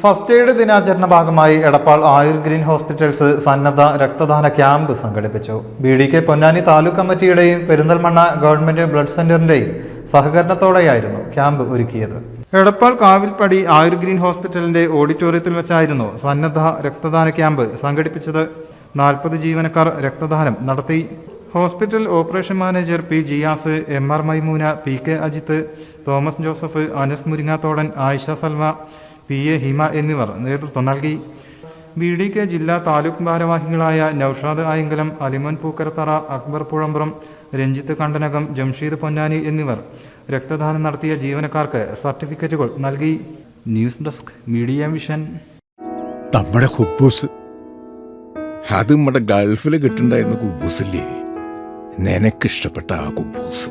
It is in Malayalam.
ഫസ്റ്റ് എയ്ഡ് ദിനാചരണ ഭാഗമായി എടപ്പാൾ ആയുർ ഗ്രീൻ ഹോസ്പിറ്റൽസ് സന്നദ്ധ രക്തദാന ക്യാമ്പ് സംഘടിപ്പിച്ചു. B D K Ponnani taluk കമ്മിറ്റിയുടെയും Perinthalmanna government blood സെന്ററിന്റെയും സഹകരണത്തോടെയായിരുന്നു ക്യാമ്പ് ഒരുക്കിയത്. എടപ്പാൾ കാവിൽപ്പടി ആയുർ ഗ്രീൻ ഹോസ്പിറ്റലിന്റെ ഓഡിറ്റോറിയത്തിൽ വെച്ചായിരുന്നു സന്നദ്ധ രക്തദാന ക്യാമ്പ് സംഘടിപ്പിച്ചത്. നാൽപ്പത് ജീവനക്കാർ രക്തദാനം നടത്തി. Hospital operation manager P Jiyas M R Maimoona P K Ajith Thomas Joseph Anas Muringathodan Ayisha Salva P. A. Hima എന്നിവർ നേതൃത്വം നൽകി. ബി. ഡി. കെ. ജില്ലാ താലൂക്ക് ഭാരവാഹികളായ നൌഷാദ് ആയങ്കലം അലിമൻ പൂക്കരത്തറ അക്ബർ പുഴമ്പ്രം രഞ്ജിത്ത് കണ്ടനകം ജംഷീദ് പൊന്നാനി എന്നിവർ രക്തദാനം നടത്തിയ ജീവനക്കാർക്ക് സർട്ടിഫിക്കറ്റുകൾ നൽകി. News desk media mission. നമ്മുടെ ഹുബൂസ്. അത് നമ്മുടെ ഗൾഫിൽ കിട്ടുണ്ടായിരുന്ന കുബൂസില്ലേ? നിനക്കിഷ്ടപ്പെട്ട ആ കുബൂസ്.